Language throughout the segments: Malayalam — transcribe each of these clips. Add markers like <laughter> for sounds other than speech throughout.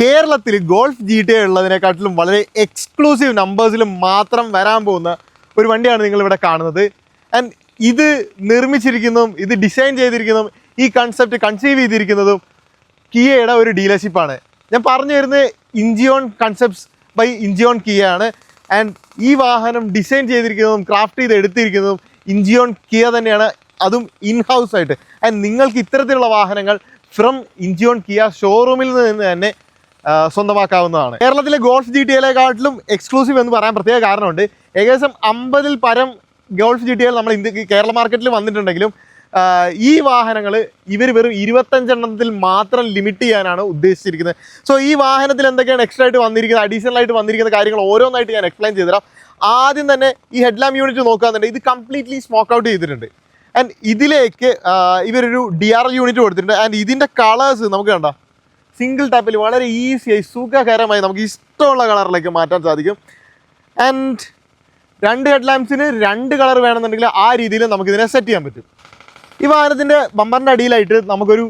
കേരളത്തിൽ ഗോൾഫ് ജി ടി ഉള്ളതിനെക്കാട്ടിലും വളരെ എക്സ്ക്ലൂസീവ് നമ്പേഴ്സിലും മാത്രം വരാൻ പോകുന്ന ഒരു വണ്ടിയാണ് നിങ്ങളിവിടെ കാണുന്നത്. ആൻഡ് ഇത് നിർമ്മിച്ചിരിക്കുന്നതും ഇത് ഡിസൈൻ ചെയ്തിരിക്കുന്നതും ഈ കൺസെപ്റ്റ് കൺസീവ് ചെയ്തിരിക്കുന്നതും കിയയുടെ ഒരു ഡീലർഷിപ്പാണ് ഞാൻ പറഞ്ഞു വരുന്നത് Incheon concepts by Incheon Kia ആണ്. ആൻഡ് ഈ വാഹനം ഡിസൈൻ ചെയ്തിരിക്കുന്നതും ക്രാഫ്റ്റ് ചെയ്ത് എടുത്തിരിക്കുന്നതും ഇഞ്ചിയോൺ കിയ തന്നെയാണ്. അതും ഇൻ ഹൗസ് ആയിട്ട്. ആൻഡ് നിങ്ങൾക്ക് ഇത്തരത്തിലുള്ള വാഹനങ്ങൾ ഫ്രം ഇഞ്ചിയോൺ കിയ ഷോറൂമിൽ നിന്ന് തന്നെ സ്വന്തമാക്കാവുന്നതാണ്. കേരളത്തിലെ ഗോൾഫ് ജി ടി എയിലേക്കാട്ടിലും എക്സ്ക്ലൂസീവ് എന്ന് പറയാൻ പ്രത്യേക കാരണമുണ്ട്. ഏകദേശം അമ്പതിൽ പരം ഗോൾഫ് ജി ടി എൽ നമ്മൾ ഇന്ത്യ കേരള മാർക്കറ്റിൽ വന്നിട്ടുണ്ടെങ്കിലും ഈ വാഹനങ്ങൾ ഇവർ വെറും ഇരുപത്തഞ്ചെണ്ണത്തിൽ മാത്രം ലിമിറ്റ് ചെയ്യാനാണ് ഉദ്ദേശിച്ചിരിക്കുന്നത്. സോ ഈ വാഹനത്തിൽ എന്തൊക്കെയാണ് എക്സ്ട്രാ ആയിട്ട് വന്നിരിക്കുന്നത് അഡീഷണൽ ആയിട്ട് വന്നിരിക്കുന്ന കാര്യങ്ങൾ ഓരോന്നായിട്ട് ഞാൻ എക്സ്പ്ലെയിൻ ചെയ്തുതരാം. ആദ്യം തന്നെ ഈ ഹെഡ്ലാം യൂണിറ്റ് നോക്കുകയാണെന്നുണ്ടെങ്കിൽ ഇത് കംപ്ലീറ്റ്ലി സ്മോക്ക് ഔട്ട് ചെയ്തിട്ടുണ്ട്. ആൻഡ് ഇതിലേക്ക് ഇവരൊരു ഡി ആർ യൂണിറ്റ് കൊടുത്തിട്ടുണ്ട്. ആൻഡ് ഇതിന്റെ കളേഴ്സ് നമുക്ക് കണ്ട സിംഗിൾ ടാപ്പിൽ വളരെ ഈസിയായി സുഖകരമായി നമുക്ക് ഇഷ്ടമുള്ള കളറിലേക്ക് മാറ്റാൻ സാധിക്കും. ആൻഡ് രണ്ട് ഹെഡ് ലാമ്പ്സിന് രണ്ട് കളർ വേണമെന്നുണ്ടെങ്കിൽ ആ രീതിയിൽ നമുക്ക് ഇതിനെ സെറ്റ് ചെയ്യാൻ പറ്റും. ഈ വാഹനത്തിന്റെ ബമ്പറിന്റെ അടിയിലായിട്ട് നമുക്കൊരു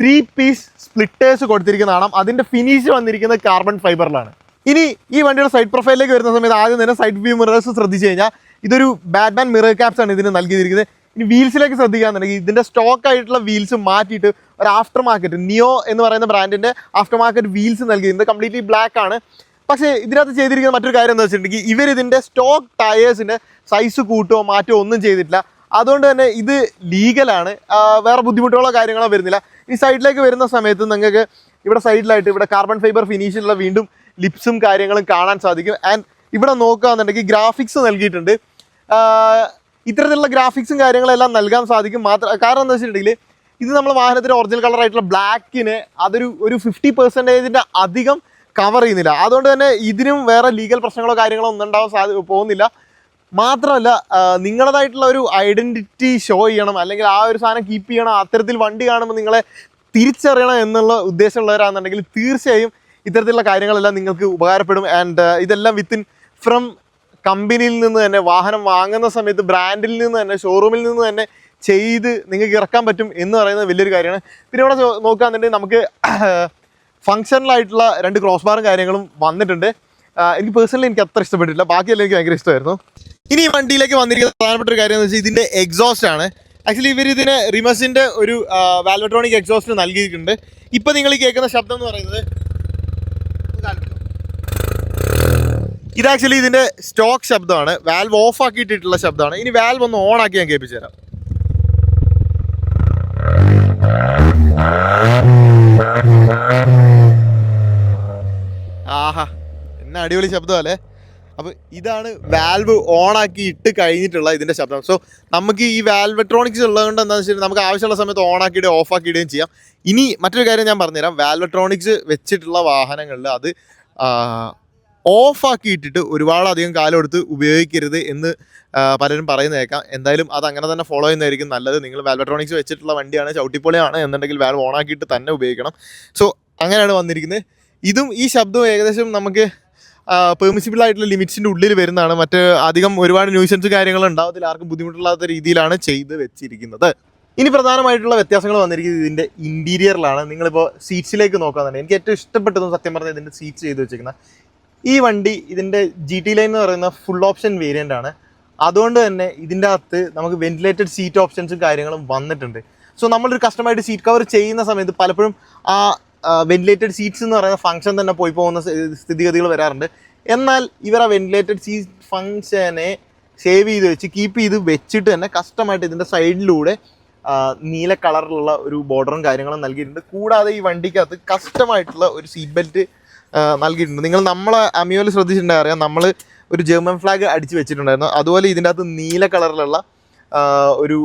ത്രീ പീസ് സ്പ്ലിറ്റേഴ്സ് കൊടുത്തിരിക്കുന്ന കാണാം. അതിന്റെ ഫിനിഷ് വന്നിരിക്കുന്നത് കാർബൺ ഫൈബറിലാണ് ഇനി ഈ വണ്ടിയുടെ സൈഡ് പ്രൊഫൈലിലേക്ക് വരുന്ന സമയത്ത് ആദ്യം തന്നെ സൈഡ് വ്യൂ മിറേഴ്സ് ശ്രദ്ധിച്ചു കഴിഞ്ഞാൽ ഇതൊരു ബാറ്റ്മാൻ മിറർ ക്യാപ്സ് ആണ് ഇതിന് നൽകിയിരിക്കുന്നത്. ഇനി വീൽസിലേക്ക് ശ്രദ്ധിക്കുകയാണെന്നുണ്ടെങ്കിൽ ഇതിന്റെ സ്റ്റോക്ക് ആയിട്ടുള്ള വീൽസ് മാറ്റിയിട്ട് ഒരു ആഫ്റ്റർ മാർക്കറ്റ് നിയോ എന്ന് പറയുന്ന ബ്രാൻഡിന്റെ ആഫ്റ്റർ മാർക്കറ്റ് വീൽസ് നൽകിയിട്ടുണ്ട് കംപ്ലീറ്റ്ലി ബ്ലാക്ക് ആണ്. പക്ഷേ ഇതിനകത്ത് ചെയ്തിരിക്കുന്ന മറ്റൊരു കാര്യം എന്ന് വെച്ചിട്ടുണ്ടെങ്കിൽ ഇവർ ഇതിന്റെ സ്റ്റോക്ക് ടയേഴ്സിന്റെ സൈസ് കൂട്ടുകയോ മാറ്റോ ഒന്നും ചെയ്തിട്ടില്ല. അതുകൊണ്ട് തന്നെ ഇത് ലീഗലാണ് വേറെ ബുദ്ധിമുട്ടുകളോ കാര്യങ്ങളോ വരുന്നില്ല. ഈ സൈഡിലേക്ക് വരുന്ന സമയത്ത് നിങ്ങൾക്ക് ഇവിടെ സൈഡിലായിട്ട് ഇവിടെ കാർബൺ ഫൈബർ ഫിനിഷിലുള്ള വീണ്ടും ലിപ്സും കാര്യങ്ങളും കാണാൻ സാധിക്കും. ആൻഡ് ഇവിടെ നോക്കുകയാണെന്നുണ്ടെങ്കിൽ ഗ്രാഫിക്സ് നൽകിയിട്ടുണ്ട്. ഇത്തരത്തിലുള്ള ഗ്രാഫിക്സും കാര്യങ്ങളെല്ലാം നൽകാൻ സാധിക്കും. മാത്രം കാരണം എന്താ വെച്ചിട്ടുണ്ടെങ്കിൽ ഇത് നമ്മൾ വാഹനത്തിന്റെ ഒറിജിനൽ കളർ ആയിട്ടുള്ള ബ്ലാക്കിന് അതൊരു ഒരു ഫിഫ്റ്റി പെർസെന്റേജിന്റെ അധികം കവർ ചെയ്യുന്നില്ല. അതുകൊണ്ട് തന്നെ ഇതിനും വേറെ ലീഗൽ പ്രശ്നങ്ങളോ കാര്യങ്ങളോ ഒന്നും ഉണ്ടാവാൻ സാധ്യ പോകുന്നില്ല. മാത്രമല്ല നിങ്ങളതായിട്ടുള്ള ഒരു ഐഡന്റിറ്റി ഷോ ചെയ്യണം. അല്ലെങ്കിൽ ആ ഒരു സാധനം കീപ്പ് ചെയ്യണം. അത്തരത്തിൽ വണ്ടി കാണുമ്പോൾ നിങ്ങളെ തിരിച്ചറിയണം എന്നുള്ള ഉദ്ദേശമുള്ളവരാണെന്നുണ്ടെങ്കിൽ തീർച്ചയായും ഇത്തരത്തിലുള്ള കാര്യങ്ങളെല്ലാം നിങ്ങൾക്ക് ഉപകാരപ്പെടും. ആൻഡ് ഇതെല്ലാം വിത്തിൻ ഫ്രം കമ്പനിയിൽ നിന്ന് തന്നെ വാഹനം വാങ്ങുന്ന സമയത്ത് ബ്രാൻഡിൽ നിന്ന് തന്നെ ഷോറൂമിൽ നിന്ന് തന്നെ ചെയ്ത് നിങ്ങൾക്ക് ഇറക്കാൻ പറ്റും എന്ന് പറയുന്നത് വലിയൊരു കാര്യമാണ്. പിന്നെ ഇവിടെ നോക്കുകയാണെന്നുണ്ടെങ്കിൽ നമുക്ക് <clears throat> ഫങ്ഷണലായിട്ടുള്ള രണ്ട് ക്രോസ് ബാറും കാര്യങ്ങളും വന്നിട്ടുണ്ട്. എനിക്ക് പേഴ്സണലി എനിക്ക് അത്ര ഇഷ്ടപ്പെട്ടില്ല ബാക്കിയെല്ലാം എനിക്ക് ഭയങ്കര ഇഷ്ടമായിരുന്നു. ഇനി ഈ വണ്ടിയിലേക്ക് വന്നിരിക്കുന്ന പ്രധാനപ്പെട്ട ഒരു കാര്യം എന്ന് വെച്ചാൽ ഇതിന്റെ എക്സോസ്റ്റ് ആണ്. ആക്ച്വലി ഇവർ ഇതിന് റിമസിന്റെ ഒരു വാൽവട്രോണിക് എക്സോസ്റ്റ് നൽകിയിട്ടുണ്ട്. ഇപ്പം നിങ്ങൾ കേൾക്കുന്ന ശബ്ദം എന്ന് പറയുന്നത് ഇത് ആക്ച്വലി ഇതിന്റെ സ്റ്റോക്ക് ശബ്ദമാണ്. വാൽവ് ഓഫ് ആക്കിയിട്ടിട്ടുള്ള ശബ്ദമാണ്. ഇനി വാൽവ് ഒന്ന് ഓൺ ആക്കി ഞാൻ കേൾപ്പിച്ചു തരാം. ആഹാ എന്നാ അടിപൊളി ശബ്ദമല്ലേ അപ്പോൾ ഇതാണ് വാൽവ് ഓൺ ആക്കി ഇട്ട് കഴിഞ്ഞിട്ടുള്ള ഇതിന്റെ ശബ്ദം. സോ നമുക്ക് ഈ വാൽവട്രോണിക്സ് ഉള്ളതുകൊണ്ട് എന്താണെന്ന് വെച്ചാൽ നമുക്ക് ആവശ്യമുള്ള സമയത്ത് ഓൺ ആക്കിയിടുകയും ഓഫ് ആക്കിയിടുകയും ചെയ്യാം. ഇനി മറ്റൊരു കാര്യം ഞാൻ പറഞ്ഞുതരാം. വാൽവട്രോണിക്സ് വെച്ചിട്ടുള്ള വാഹനങ്ങളിൽ അത് ഓഫ് ആക്കി ഇട്ടിട്ട് ഒരുപാട് അധികം കാലം എടുത്ത് ഉപയോഗിക്കരുത് എന്ന് പലരും പറയുന്നത് കേൾക്കാം എന്തായാലും അത് അങ്ങനെ തന്നെ ഫോളോ ചെയ്യുന്നതായിരിക്കും നല്ലത്. നിങ്ങൾ വാൽവട്രോണിക്സ് വെച്ചിട്ടുള്ള വണ്ടിയാണ് ചവിട്ടിപ്പൊളിയാണ് എന്നുണ്ടെങ്കിൽ വാൽവ് ഓണാക്കിയിട്ട് തന്നെ ഉപയോഗിക്കണം. സോ അങ്ങനെയാണ് വന്നിരിക്കുന്നത്. ഇതും ഈ ശബ്ദവും ഏകദേശം നമുക്ക് പെർമിസിബിൾ ആയിട്ടുള്ള ലിമിറ്റ്സിന്റെ ഉള്ളിൽ വരുന്നതാണ്. മറ്റ് അധികം ഒരുപാട് ന്യൂസൻസ് കാര്യങ്ങൾ ഉണ്ടാവത്തില്ല. ആർക്കും ബുദ്ധിമുട്ടില്ലാത്ത രീതിയിലാണ് ചെയ്ത് വെച്ചിരിക്കുന്നത്. ഇനി പ്രധാനമായിട്ടുള്ള വ്യത്യാസങ്ങൾ വന്നിരിക്കുന്നത് ഇതിന്റെ ഇന്റീരിയറിലാണ് നിങ്ങളിപ്പോൾ സീറ്റ്സിലേക്ക് നോക്കാന്നുണ്ടെങ്കിൽ എനിക്ക് ഏറ്റവും ഇഷ്ടപ്പെട്ടതും സത്യം പറഞ്ഞാൽ ഇതിന്റെ സീറ്റ് ചെയ്ത് വെച്ചിരിക്കുന്ന ഈ വണ്ടി ഇതിന്റെ ജി ടി ലൈൻ എന്ന് പറയുന്ന ഫുൾ ഓപ്ഷൻ വേരിയന്റ് ആണ്. അതുകൊണ്ട് തന്നെ ഇതിന്റെ അകത്ത് നമുക്ക് വെന്റിലേറ്റഡ് സീറ്റ് ഓപ്ഷൻസും കാര്യങ്ങളും വന്നിട്ടുണ്ട്. സോ നമ്മളൊരു കസ്റ്റമായിട്ട് സീറ്റ് കവർ ചെയ്യുന്ന സമയത്ത് പലപ്പോഴും ആ വെന്റിലേറ്റഡ് സീറ്റ്സ് എന്ന് പറയുന്ന ഫംഗ്ഷൻ തന്നെ പോയി പോകുന്ന സ്ഥിതിഗതികൾ വരാറുണ്ട്. എന്നാൽ ഇവർ ആ വെന്റിലേറ്റഡ് സീറ്റ് ഫംഗ്ഷനെ സേവ് ചെയ്ത് വെച്ച് കീപ്പ് ചെയ്ത് വെച്ചിട്ട് തന്നെ കസ്റ്റമായിട്ട് ഇതിന്റെ സൈഡിലൂടെ നീല കളറിലുള്ള ഒരു ബോർഡറും കാര്യങ്ങളും നൽകിയിട്ടുണ്ട്. കൂടാതെ ഈ വണ്ടിക്കകത്ത് കസ്റ്റമായിട്ടുള്ള ഒരു സീറ്റ് ബെൽറ്റ് നൽകിയിട്ടുണ്ട്. നിങ്ങൾ നമ്മളെ അമിയോയിൽ ശ്രദ്ധിച്ചിട്ടുണ്ടെങ്കിൽ അറിയാം നമ്മൾ ഒരു ജർമ്മൻ ഫ്ലാഗ് അടിച്ച് വെച്ചിട്ടുണ്ടായിരുന്നു. അതുപോലെ ഇതിന്റെ അകത്ത് നീല കളറിലുള്ള ഒരു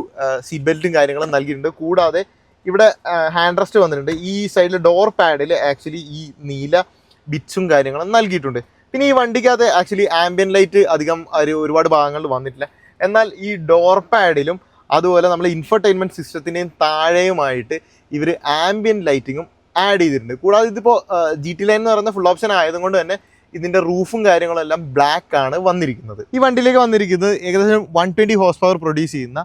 സീറ്റ് ബെൽറ്റും കാര്യങ്ങളും നൽകിയിട്ടുണ്ട്. കൂടാതെ ഇവിടെ ഹാൻഡ് റെസ്റ്റ് വന്നിട്ടുണ്ട്. ഈ സൈഡിൽ ഡോർ പാഡിൽ ആക്ച്വലി ഈ നീല ബിറ്റ്സും കാര്യങ്ങളും നൽകിയിട്ടുണ്ട്. പിന്നെ ഈ വണ്ടിക്കകത്ത് ആക്ച്വലി ആംബിയൻ ലൈറ്റ് അധികം ഒരു ഒരുപാട് ഭാഗങ്ങളിൽ വന്നിട്ടില്ല. എന്നാൽ ഈ ഡോർ പാഡിലും അതുപോലെ നമ്മൾ ഇൻഫർടൈൻമെന്റ് സിസ്റ്റത്തിന്റെയും താഴെയുമായിട്ട് ഇവർ ആംബിയൻ ലൈറ്റിങ്ങും ആഡ് ചെയ്തിട്ടുണ്ട്. കൂടാതെ ഇതിപ്പോൾ ജി ടി ലൈൻ എന്ന് പറയുന്ന ഫുൾ ഓപ്ഷൻ ആയതുകൊണ്ട് തന്നെ ഇതിന്റെ റൂഫും കാര്യങ്ങളും എല്ലാം ബ്ലാക്ക് ആണ് വന്നിരിക്കുന്നത്. ഈ വണ്ടിയിലേക്ക് വന്നിരിക്കുന്നത് ഏകദേശം one twenty horse power produce ചെയ്യുന്ന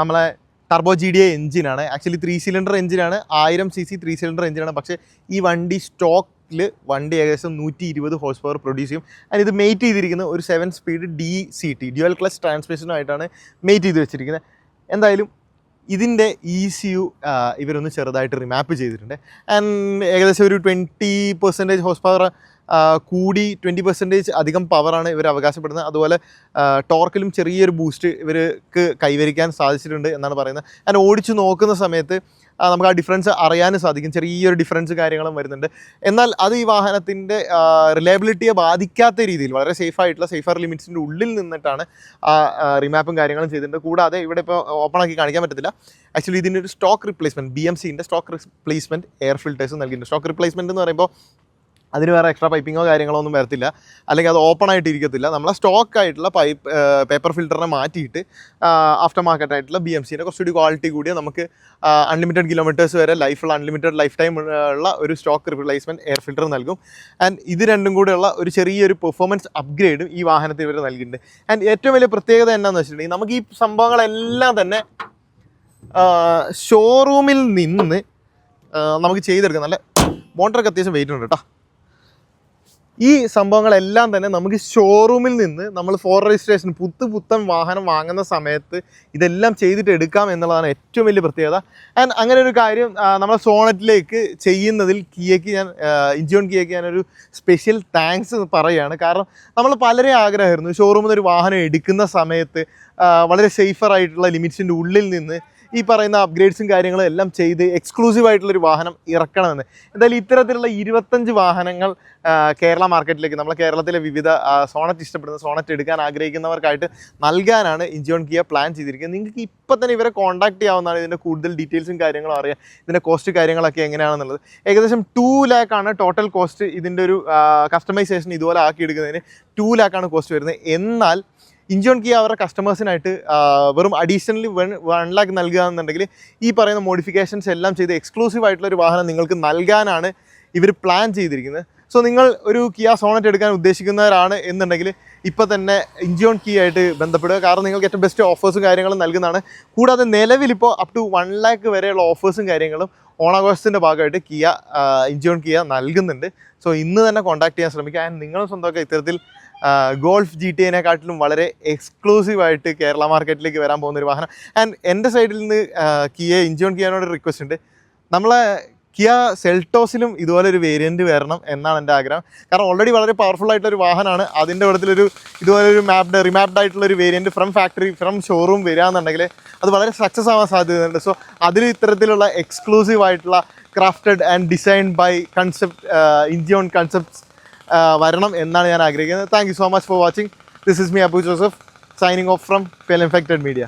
നമ്മളെ ടർബോ ജി ഡി എ എഞ്ചിനാണ് ആക്ച്വലി ത്രീ സിലിണ്ടർ എഞ്ചിനാണ് ആയിരം സി സി ത്രീ സിലിണ്ടർ എഞ്ചിനാണ് പക്ഷേ ഈ വണ്ടി സ്റ്റോക്കിൽ വണ്ടി ഏകദേശം നൂറ്റി ഇരുപത് ഹോഴ്സ് പവർ പ്രൊഡ്യൂസ് ചെയ്യും. അതിന് ഇത് മെയ്റ്റ് ചെയ്തിരിക്കുന്ന ഒരു seven speed D C T dual clutch ട്രാൻസ്മിഷനുമായിട്ടാണ് mate ചെയ്ത് വെച്ചിരിക്കുന്നത്. എന്തായാലും ഇതിന്റെ ഇ സി യു ഇവരൊന്ന് ചെറുതായിട്ട് റിമാപ്പ് ചെയ്തിട്ടുണ്ട്. ആൻഡ് ഏകദേശം ഒരു ട്വന്റി പെർസെന്റേജ് ഹോസ് പവർ കൂടി ട്വന്റി പെർസെന്റേജ് അധികം പവറാണ് ഇവർ അവകാശപ്പെടുന്നത്. അതുപോലെ ടോർക്കിലും ചെറിയൊരു ബൂസ്റ്റ് ഇവർക്ക് കൈവരിക്കാൻ സാധിച്ചിട്ടുണ്ട് എന്നാണ് പറയുന്നത്. ഞാൻ ഓടിച്ചു നോക്കുന്ന സമയത്ത് നമുക്ക് ആ ഡിഫറൻസ് അറിയാനും സാധിക്കും. ചെറിയൊരു ഡിഫറൻസ് കാര്യങ്ങളും വരുന്നുണ്ട്. എന്നാൽ അത് ഈ വാഹനത്തിന്റെ റിലയബിലിറ്റിയെ ബാധിക്കാത്ത രീതിയിൽ വളരെ സേഫ് ആയിട്ടുള്ള സേഫർ ലിമിറ്റ്സിന്റെ ഉള്ളിൽ നിന്നിട്ടാണ് ആ റിമാപ്പും കാര്യങ്ങളും ചെയ്തിട്ടുണ്ട്. കൂടാതെ ഇവിടെ ഇപ്പോൾ ഓപ്പൺ ആക്കി കാണിക്കാൻ പറ്റത്തില്ല. ആക്ച്വലി ഇതിന്റെ ഒരു സ്റ്റോക്ക് റിപ്ലേസ്മെന്റ് ബി എം സിന്റെ സ്റ്റോക്ക് റിപ്ലേസ്മെന്റ് എയർ ഫിൽറ്റേഴ്സ് നൽകിയിട്ടുണ്ട്. സ്റ്റോക്ക് റിപ്ലേസ്മെന്റ് എന്ന് പറയുമ്പോൾ അതിന് വേറെ എക്സ്ട്രാ പൈപ്പിങ്ങോ കാര്യങ്ങളോ ഒന്നും വരത്തില്ല. അല്ലെങ്കിൽ അത് ഓപ്പൺ ആയിട്ട് ഇരിക്കത്തില്ല നമ്മളെ സ്റ്റോക്ക് ആയിട്ടുള്ള പൈപ്പ് പേപ്പർ ഫിൽറ്ററിനെ മാറ്റിയിട്ട് ആഫ്റ്റർ മാർക്കറ്റ് ആയിട്ടുള്ള ബി എം സിന്റെ കുറച്ചുകൂടി ക്വാളിറ്റി കൂടിയ നമുക്ക് അൺലിമിറ്റഡ് കിലോമീറ്റേഴ്സ് വരെ ലൈഫുള്ള അൺലിമിറ്റഡ് ലൈഫ് ടൈം ഉള്ള ഒരു സ്റ്റോക്ക് റിപ്ലേസ്മെന്റ് എയർ ഫിൽറ്റർ നൽകും. ആൻഡ് ഇത് രണ്ടും കൂടെയുള്ള ഒരു ചെറിയൊരു പെർഫോമൻസ് അപ്ഗ്രേഡും ഈ വാഹനത്തിൽ ഇവർ നൽകിയിട്ടുണ്ട്. ആൻഡ് ഏറ്റവും വലിയ പ്രത്യേകത എന്താണെന്ന് വെച്ചിട്ടുണ്ടെങ്കിൽ നമുക്ക് ഈ സംഭവങ്ങളെല്ലാം തന്നെ ഷോറൂമിൽ നിന്ന് നമുക്ക് ചെയ്തെടുക്കാം നല്ല മോട്ടറൊക്കെ അത്യാവശ്യം വെയിറ്റ് ഉണ്ട് കേട്ടോ. ഈ സംഭവങ്ങളെല്ലാം തന്നെ നമുക്ക് ഷോറൂമിൽ നിന്ന് നമ്മൾ ഫോർ രജിസ്ട്രേഷൻ പുത്ത് പുത്തൻ വാഹനം വാങ്ങുന്ന സമയത്ത് ഇതെല്ലാം ചെയ്തിട്ട് എടുക്കാം എന്നുള്ളതാണ് ഏറ്റവും വലിയ പ്രത്യേകത. ആൻഡ് അങ്ങനെ ഒരു കാര്യം നമ്മൾ സോണറ്റിലേക്ക് ചെയ്യുന്നതിൽ കിയയ്ക്ക് ഞാൻ ഇഞ്ചോൺ കിയയ്ക്ക് ഞാനൊരു സ്പെഷ്യൽ താങ്ക്സ് പറയുകയാണ് കാരണം നമ്മൾ പലരെയും ആഗ്രഹമായിരുന്നു ഷോറൂമിൽ നിന്ന് ഒരു വാഹനം എടുക്കുന്ന സമയത്ത് വളരെ സേഫർ ആയിട്ടുള്ള ലിമിറ്റ്സിന്റെ ഉള്ളിൽ നിന്ന് ഈ പറയുന്ന അപ്ഗ്രേഡ്സും കാര്യങ്ങളും എല്ലാം ചെയ്ത് എക്സ്ക്ലൂസീവ് ആയിട്ടുള്ളൊരു വാഹനം ഇറക്കണമെന്ന്. എന്തായാലും ഇത്തരത്തിലുള്ള ഇരുപത്തഞ്ച് വാഹനങ്ങൾ കേരള മാർക്കറ്റിലേക്ക് നമ്മളെ കേരളത്തിലെ വിവിധ സോണറ്റ് ഇഷ്ടപ്പെടുന്ന സോണറ്റ് എടുക്കാൻ ആഗ്രഹിക്കുന്നവർക്കായിട്ട് നൽകാനാണ് ഇഞ്ചോൺ കിയ പ്ലാൻ ചെയ്തിരിക്കുന്നത്. നിങ്ങൾക്ക് ഇപ്പം തന്നെ ഇവരെ കോൺടാക്ട് ചെയ്യാവുന്നതാണ് ഇതിന്റെ കൂടുതൽ ഡീറ്റെയിൽസും കാര്യങ്ങളും അറിയാം ഇതിന്റെ കോസ്റ്റ് കാര്യങ്ങളൊക്കെ എങ്ങനെയാണെന്നുള്ളത്. ഏകദേശം ടു ലാക്കാണ് ടോട്ടൽ കോസ്റ്റ് ഇതിന്റെ ഒരു കസ്റ്റമൈസേഷൻ ഇതുപോലെ ആക്കിയെടുക്കുന്നതിന് ടു ലാക്കാണ് കോസ്റ്റ് വരുന്നത്. എന്നാൽ ഇഞ്ചോൺ കിയ അവരുടെ കസ്റ്റമേഴ്സിനായിട്ട് വെറും അഡീഷണലി വൺ വൺ ലാക്ക് നൽകുക എന്നുണ്ടെങ്കിൽ ഈ പറയുന്ന മോഡിഫിക്കേഷൻസ് എല്ലാം ചെയ്ത് എക്സ്ക്ലൂസീവ് ആയിട്ടുള്ള ഒരു വാഹനം നിങ്ങൾക്ക് നൽകാനാണ് ഇവർ പ്ലാൻ ചെയ്തിരിക്കുന്നത്. സോ നിങ്ങൾ ഒരു കിയ സോണറ്റ് എടുക്കാൻ ഉദ്ദേശിക്കുന്നവരാണ് എന്നുണ്ടെങ്കിൽ ഇപ്പോൾ തന്നെ ഇഞ്ചിയോൺ കീ ആയിട്ട് ബന്ധപ്പെടുക. കാരണം നിങ്ങൾക്ക് ഏറ്റവും ബെസ്റ്റ് ഓഫേഴ്സും കാര്യങ്ങളും നൽകുന്നതാണ്. കൂടാതെ നിലവിലിപ്പോൾ അപ് ടു വൺ ലാക്ക് വരെയുള്ള ഓഫേഴ്സും കാര്യങ്ങളും ഓണാഘോഷത്തിന്റെ ഭാഗമായിട്ട് കിയ ഇഞ്ചിയോൺ കിയ നൽകുന്നുണ്ട്. സോ ഇന്ന് തന്നെ കോൺടാക്ട് ചെയ്യാൻ ശ്രമിക്കുക. ആൻഡ് നിങ്ങളും സ്വന്തമൊക്കെ ഇത്തരത്തിൽ ഗോൾഫ് ജി ടി എനെക്കാട്ടിലും വളരെ എക്സ്ക്ലൂസീവായിട്ട് കേരള മാർക്കറ്റിലേക്ക് വരാൻ പോകുന്ന ഒരു വാഹനം. ആൻഡ് എന്റെ സൈഡിൽ നിന്ന് കിയ ഇഞ്ചോൺ കിയാനോട് റിക്വസ്റ്റ് ഉണ്ട്. നമ്മളെ കിയ സെൽട്ടോസിലും ഇതുപോലെ ഒരു വേരിയന്റ് വരണം എന്നാണ് എന്റെ ആഗ്രഹം. കാരണം ഓൾറെഡി വളരെ പവർഫുൾ ആയിട്ടുള്ള ഒരു വാഹനമാണ്. അതിന്റെ കൂട്ടത്തിലൊരു ഇതുപോലെ ഒരു മാപ്ഡ് റിമാപ്ഡ് ആയിട്ടുള്ള ഒരു variant from factory from showroom വരികയെന്നുണ്ടെങ്കിൽ അത് വളരെ സക്സസ് ആവാൻ സാധ്യതയുണ്ട്. സോ അതിൽ ഇത്തരത്തിലുള്ള എക്സ്ക്ലൂസീവ് ആയിട്ടുള്ള crafted and designed by concept Incheon concepts വരണം എന്നാണ് ഞാൻ ആഗ്രഹിക്കുന്നത്. Thank so much for watching this is me Abu Joseph signing off from fell infected media